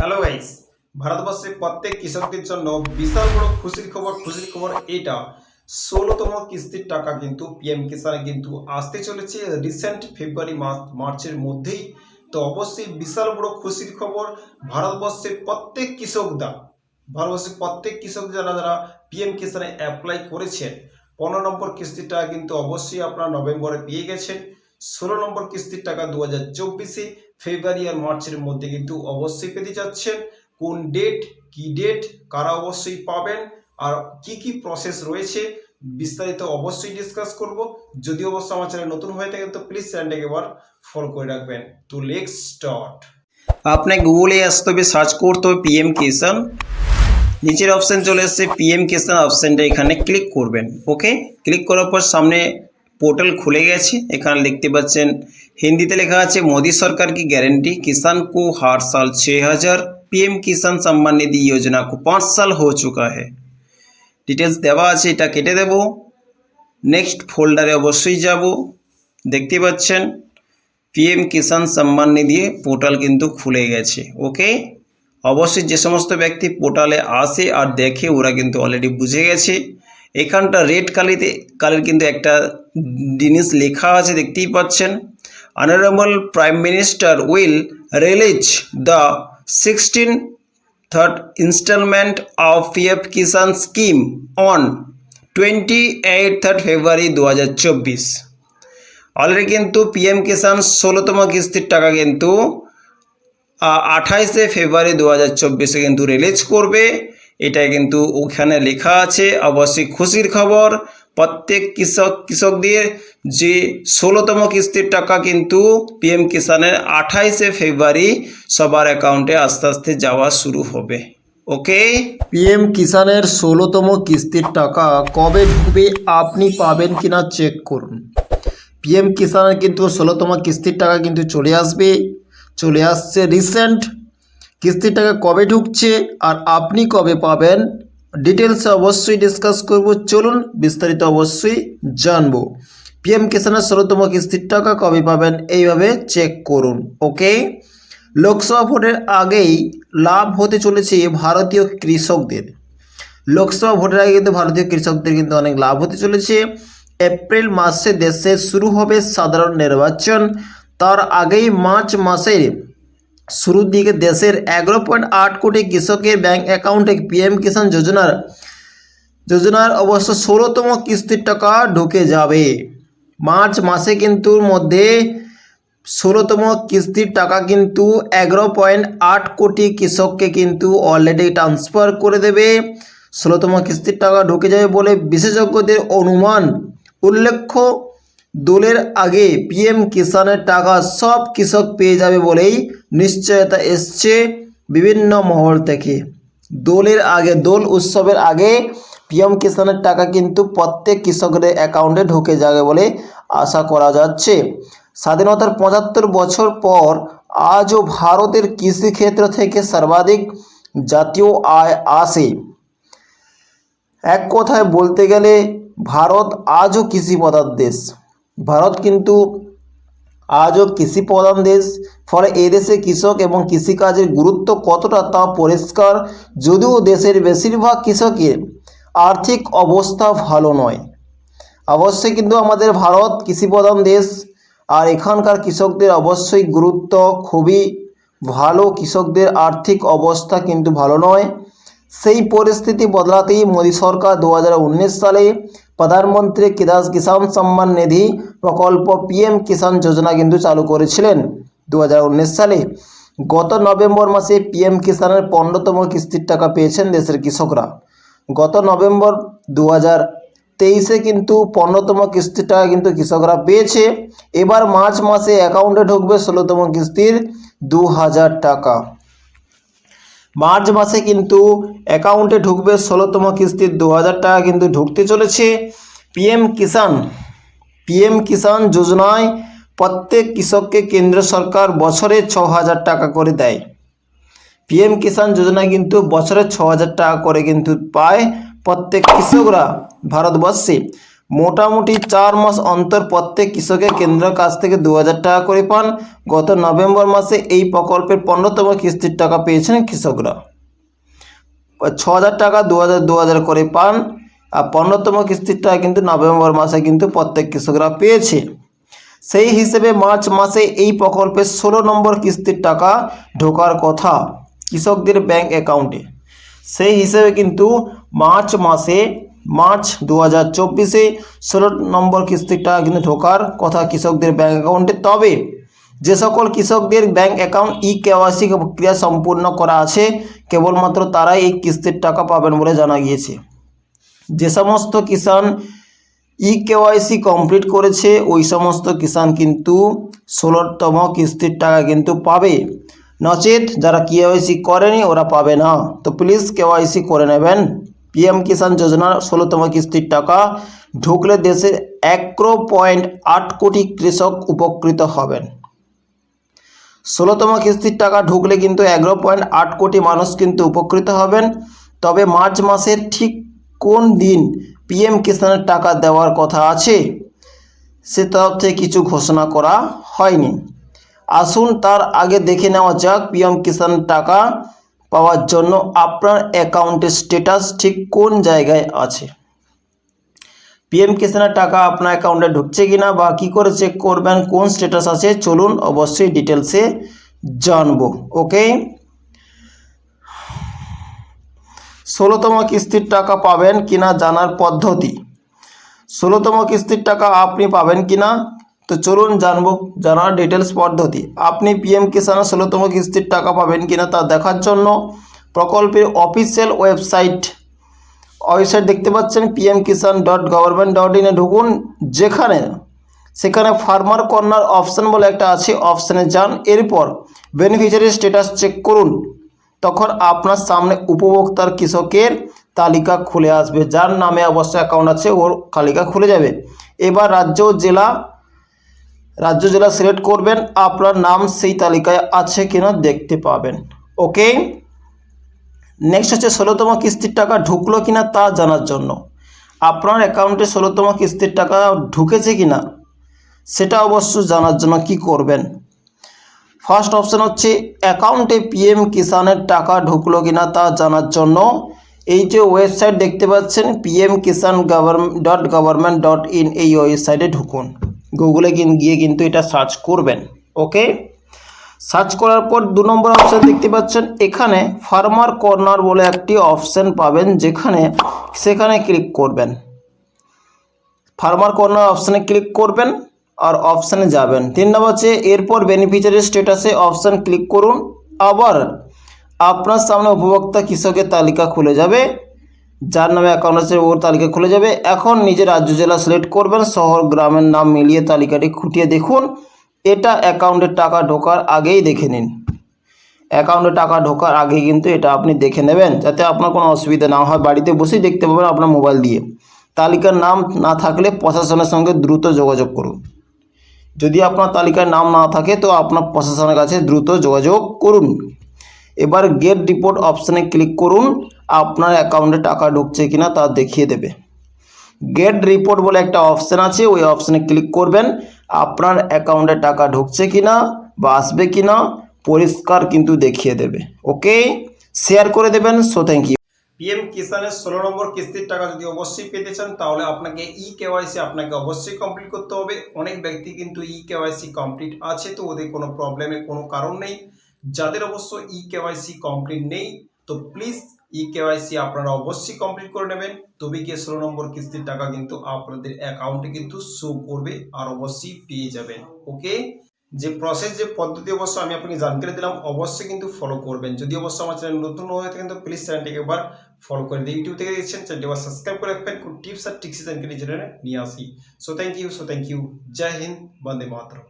Hello guys ভারতবর্ষের প্রত্যেক কৃষকদের জন্য বিশাল বড় খুশির খবর খুশির খবর এটা ষোলোতম কিস্তির টাকা কিন্তু পিএম কিষানে কিন্তু আসতে চলেছে রিসেন্ট ফেব্রুয়ারি মাস মার্চের মধ্যেই। তো অবশ্যই বিশাল বড় খুশির খবর ভারতবর্ষের প্রত্যেক কৃষকরা ভারতবর্ষের প্রত্যেক কৃষক যারা যারা পিএম কিষানে অ্যাপ্লাই করেছেন, পনেরো নম্বর কিস্তির টাকা কিন্তু অবশ্যই আপনারা নভেম্বরে পেয়ে গেছেন। ষোলো নম্বর কিস্তির টাকা দু হাজার চব্বিশে ফেব্রুয়ারি আর মার্চের মধ্যে কিন্তু অবশ্যই পেতে যাচ্ছেন। কোন ডেট কি ডেট কারা অবশ্যই পাবেন, আর কি কি প্রসেস রয়েছে, বিস্তারিত অবশ্যই ডিসকাস করব। যদি অবশ্য আমার চ্যানেল নতুন হয়ে থাকে, তো প্লিজ চ্যানেলটাকে একবার ফলো করে রাখবেন। তো লেটস স্টার্ট আপনি গুগলে আসতে হবে সার্চ করতে হবে পিএম কিষান নিচের অপশান চলে এসছে পিএম কিষান অপশানটা এখানে ক্লিক করবেন ওকে ক্লিক করার পর সামনে পোর্টাল খুলে গেছে এখানে দেখতে পাচ্ছেন হিন্দিতে লেখা আছে मोदी सरकार की गारंटी किसान को हर साल छः हजार पीएम किसान सम्मान निधि योजना को पाँच साल हो चुका है ডিটেলস দেওয়া আছে এটা কেটে দেব নেক্সট ফোল্ডারে অবশ্যই যাব দেখতে পাচ্ছেন পিএম কিষাণ সম্মান নিধি পোর্টাল কিন্তু খুলে গেছে ওকে অবশ্যই যে সমস্ত ব্যক্তি পোর্টালে আসে আর দেখে ওরা কিন্তু অলরেডি বুঝে গেছে এখানটা রেড কালিতে, কালের কিন্তু একটা জিনিস লেখা আছে, দেখতেই পাচ্ছেন। Honourable prime minister will release the sixteen third installment of PF Kisan scheme on twenty eight third February দু হাজার চব্বিশ অলরেডি কিন্তু পিএম কিষাণ ষোলোতম কিস্তির টাকা কিন্তু আঠাইশে ফেব্রুয়ারি দু হাজার চব্বিশে কিন্তু রিলিজ করবে। এটা কিন্তু ওখানে লেখা আছে। অবশ্যই খুশির খবর। প্রত্যেক কৃষক, কৃষকদের যে ষোলোতম কিস্তির টাকা কিন্তু পিএম কিষানের আঠাইশে ফেব্রুয়ারি সবার অ্যাকাউন্টে আস্তে আস্তে যাওয়া শুরু হবে। ওকে? পিএম কিষানের ষোলোতম কিস্তির টাকা কবে ঢুকবে আপনি পাবেন কিনা চেক করুন। পিএম কিষানের কিন্তু ষোলোতম কিস্তির টাকা কিন্তু চলে আসবে। চলে আসছে রিসেন্ট কিস্তির টাকা কবে ঢুকছে আর আপনি কবে পাবেন? ডিটেলসে অবশ্যই ডিসকাস করব। চলুন বিস্তারিত অবশ্যই জানব। পিএম কিষানের ষোলোতম কিস্তির টাকা কবে পাবেন? এইভাবে চেক করুন ওকে লোকসভা ভোটের আগেই লাভ হতে চলেছে ভারতীয় কৃষকদের। লোকসভা ভোটের আগে কিন্তু ভারতীয় কৃষকদের কিন্তু অনেক লাভ হতে চলেছে। এপ্রিল মাসে দেশে শুরু হবে সাধারণ নির্বাচন। তার আগেই মার্চ মাসের শুরুর দিকে দেশের এগারো পয়েন্ট আট কোটি কৃষকের ব্যাংক অ্যাকাউন্টে পিএম কিষাণ যোজনার যোজনার অবশ্য ষোলোতম কিস্তির টাকা ঢুকে যাবে। মার্চ মাসে কিন্তু মধ্যে ষোলোতম কিস্তির টাকা কিন্তু এগারো পয়েন্ট আট কোটি কৃষককে কিন্তু অলরেডি ট্রান্সফার করে দেবে। ষোলোতম কিস্তির টাকা ঢুকে যাবে বলে বিশেষজ্ঞদের অনুমান। উল্লেখ্য দোলের আগে পিএম কিষানের টাকা সব কৃষক পেয়ে যাবে বলেই নিশ্চয়তা এসছে বিভিন্ন মহল থেকে। দোলের আগে, দোল উৎসবের আগে পিএম কিষানের টাকা কিন্তু প্রত্যেক কৃষকদের অ্যাকাউন্টে ঢুকে যাবে বলে আশা করা যাচ্ছে। স্বাধীনতার পঁচাত্তর বছর পর আজও ভারতের কৃষিক্ষেত্র থেকে সর্বাধিক জাতীয় আয় আসে। এক কথায় বলতে গেলে, ভারত আজও কৃষি প্রধান দেশ। ভারত কিন্তু আজও কৃষি প্রধান দেশ। ফলে এদেশে কৃষক এবং কৃষিকাজের গুরুত্ব কতটা তা পরিষ্কার? যদিও দেশের বেশিরভাগ কৃষকের আর্থিক অবস্থা ভালো নয়। অবশ্যই কিন্তু আমাদের ভারত কৃষি প্রধান দেশ। আর এখানকার কৃষকদের অবশ্যই গুরুত্ব। খুবই ভালো কৃষকদের আর্থিক অবস্থা কিন্তু ভালো নয়। সেই পরিস্থিতি বদলাতেই মোদী সরকার দু হাজার উনিশ সালে প্রধানমন্ত্রী কিষাণ সম্মান নিধি প্রকল্প পিএম কিষাণ যোজনা কিন্তু চালু করেছিলেন দু হাজার উনিশ সালে। গত নভেম্বর মাসে পিএম কিষাণের পনেরোতম কিস্তির টাকা পেয়েছেন দেশের কৃষকরা। গত নভেম্বর দু তেইশে কিন্তু পনেরোতম কিস্তির টাকা কিন্তু কৃষকরা পেয়েছে। এবার মার্চ মাসে অ্যাকাউন্টে ঢুকবে ষোলোতম কিস্তির দু হাজার টাকা। মার্চ মাসে কিন্তু অ্যাকাউন্টে ঢুকবে ষোলোতম কিস্তির দু হাজার টাকা কিন্তু ঢুকতে চলেছে। পিএম কিষাণ পিএম কিষাণ যোজনায় প্রত্যেক কৃষককে কেন্দ্র সরকার বছরে ছ হাজার টাকা করে দেয়। পিএম কিষাণ যোজনায় কিন্তু বছরে ছ হাজার টাকা করে কিন্তু পায় প্রত্যেক কৃষকরা ভারতবর্ষে। মোটামুটি চার মাস অন্তর প্রত্যেক কৃষকের কেন্দ্রের কাছ থেকে দু হাজার টাকা করে পান। গত নভেম্বর মাসে এই প্রকল্পের পনেরোতম কিস্তির টাকা পেয়েছেন কৃষকরা। ছ টাকা দু হাজার করে পান। আর পনেরোতম কিস্তির টাকা কিন্তু নভেম্বর মাসে কিন্তু প্রত্যেক কৃষকরা পেয়েছে। সেই হিসেবে মার্চ মাসে এই প্রকল্পের ষোলো নম্বর কিস্তির টাকা ঢোকার কথা কৃষকদের ব্যাংক অ্যাকাউন্টে। সেই হিসেবে কিন্তু মার্চ মাসে মার্চ দু হাজার চব্বিশে ষোলো নম্বর কিস্তির টাকা কিন্তু ঢোকার কথা কৃষকদের ব্যাংক অ্যাকাউন্টে। তবে যে সকল কৃষকদের ব্যাংক অ্যাকাউন্ট ই কেওয়াইসি প্রক্রিয়া সম্পূর্ণ করা আছে, কেবলমাত্র তারাই এই কিস্তির টাকা পাবেন বলে জানা গিয়েছে। যে সমস্ত কিষাণ ই কেওয়াইসি কমপ্লিট করেছে, ওই সমস্ত কিষাণ কিন্তু ষোলোতম কিস্তির টাকা কিন্তু পাবে। নচেত যারা কেওয়াইসি করেনি, ওরা পাবে না। তো প্লিজ কেওয়াইসি করে নেবেন। পিএম কিষাণ যোজনার ষোলোতম কিস্তির টাকা ঢুকলে দেশের এগ্রো পয়েন্ট আট কোটি কৃষক উপকৃত হবেন। ষোলোতম কিস্তির টাকা ঢুকলে কিন্তু এগারো পয়েন্ট আট কোটি মানুষ কিন্তু উপকৃত হবেন। তবে মার্চ মাসের ঠিক কোন দিন পিএম কিষাণের টাকা দেওয়ার কথা আছে, সে তরফ থেকে কিছু ঘোষণা করা হয়নি। আসুন তার আগে দেখে নেওয়া যাক পিএম কিষাণ টাকা পাওয়ার জন্য আপনার অ্যাকাউন্টের স্ট্যাটাস ঠিক কোন জায়গায় আছে? পিএম কিষাণের টাকা আপনার অ্যাকাউন্টে ঢুকছে কিনা বা কী করে চেক করবেন, কোন স্ট্যাটাস আছে, চলুন অবশ্যই ডিটেলসে জানব ওকে ষোলোতম কিস্তির টাকা পাবেন কিনা জানার পদ্ধতি। ষোলোতম কিস্তির টাকা আপনি পাবেন কিনা তো চলুন জানব, জানার ডিটেলস পদ্ধতি। আপনি পিএম কিষাণের ষোলোতম কিস্তির টাকা পাবেন কিনা তা দেখার জন্য প্রকল্পের অফিসিয়াল ওয়েবসাইট ওয়েবসাইট দেখতে পাচ্ছেন PM Kisan dot government dot ইনে ঢুকুন। যেখানে, সেখানে ফার্মার কর্নার অপশান বলে একটা আছে অপশানে যান। এরপর বেনিফিশিয়ারি স্ট্যাটাস চেক করুন। তখন আপনার সামনে উপভোক্তার কৃষকের তালিকা খুলে আসবে। যার নামে অবশ্য অ্যাকাউন্ট আছে, ওর তালিকা খুলে যাবে। এবার রাজ্য জেলা রাজ্য জেলা সিলেক্ট করবেন, আপনার নাম সেই তালিকায় আছে কিনা দেখতে পাবেন। ওকে নেক্সট হচ্ছে ষোলোতম কিস্তির টাকা ঢুকলো কিনা তা জানার জন্য। আপনার অ্যাকাউন্টে ষোলোতম কিস্তির টাকা ঢুকেছে কিনা, সেটা অবশ্য জানার জন্য কি করবেন? ফার্স্ট অপশান হচ্ছে অ্যাকাউন্টে পিএম কিষানের টাকা ঢুকলো কিনা তা জানার জন্য। এই যে ওয়েবসাইট দেখতে পাচ্ছেন PM Kisan government dot government dot in এই ওয়েবসাইটে ঢুকুন। গুগলে গিয়ে কিন্তু এটা সার্চ করবেন ওকে সার্চ করার পর দু নম্বর অপশান দেখতে পাচ্ছেন, এখানে ফার্মার কর্নার বলে একটি অপশান পাবেন, যেখানে, সেখানে ক্লিক করবেন। ফার্মার কর্নার অপশানে ক্লিক করবেন আর অপশানে যাবেন। তিন নম্বর হচ্ছে, এরপর বেনিফিশিয়ারি স্ট্যাটাসে অপশান ক্লিক করুন, আবার আপনার সামনে উপভোক্তা কৃষকের তালিকা খুলে যাবে। যার নামে অ্যাকাউন্ট আছে, ওর তালিকা খুলে যাবে। এখন নিজের রাজ্য জেলা সিলেক্ট করবেন, শহর, গ্রামের নাম মিলিয়ে তালিকাটি খুঁটিয়ে দেখুন। এটা অ্যাকাউন্টে টাকা ঢোকার আগেই দেখে নিন। অ্যাকাউন্টে টাকা ঢোকার আগে কিন্তু এটা আপনি দেখে নেবেন, যাতে আপনার কোনো অসুবিধা না হয়। বাড়িতে বসেই দেখতে পাবেন আপনার মোবাইল দিয়ে। তালিকার নাম না থাকলে প্রশাসনের সঙ্গে দ্রুত যোগাযোগ করুন। যদি আপনার তালিকায় নাম না থাকে, তো আপনার প্রশাসনের কাছে দ্রুত যোগাযোগ করুন। এবার গেট রিপোর্ট অপশানে ক্লিক করুন। আপনার অ্যাকাউন্টে টাকা ঢুকছে কিনা তা দেখিয়ে দেবে। গেট রিপোর্ট বলে একটা অপশান আছে, ওই অপশানে ক্লিক করবেন, আপনার অ্যাকাউন্টে টাকা ঢুকছে কিনা বা আসবে কিনা, পরিষ্কার কিন্তু দেখিয়ে দেবে। ওকে শেয়ার করে দেবেন সো থ্যাংক ইউ পিএম কিষানের ষোলো নম্বর কিস্তির টাকা যদি অবশ্যই পেতে চান, তাহলে আপনাকে ই কেওয়াইসি আপনাকে অবশ্যই কমপ্লিট করতে হবে। অনেক ব্যক্তি কিন্তু ই কেওয়াইসি কমপ্লিট আছে, তো ওদের কোনো প্রবলেমে কোনো কারণ নেই। যাদের অবশ্য ই কেওয়াইসি কমপ্লিট নেই, তো প্লিজ ই কেওয়াইসি আপনারা অবশ্যই কমপ্লিট করে নেবেন। তবে কি ষোলো নম্বর কিস্তির টাকা কিন্তু আপনাদের অ্যাকাউন্টে কিন্তু শো করবে আর অবশ্যই পেয়ে যাবেন। ওকে যে প্রসেস যে পদ্ধতি অবশ্য আমি আপনাকে জানকারি দিলাম। অবশ্যই কিন্তু ফলো করবেন। যদি অবশ্য আমার চ্যানেল নতুন হয়ে থাকেন, তো প্লিজ চ্যানেলটিকে একবার ফলো করে দিই ইউটিউব থেকে দেখছেন চ্যানেলটি একবার সাবস্ক্রাইব করে রাখবেন। কোন টিপস আর ট্রিক্স জানকারি জেনে নিয়ে আসি। So thank you so thank you Jai Hind, Vande Mataram.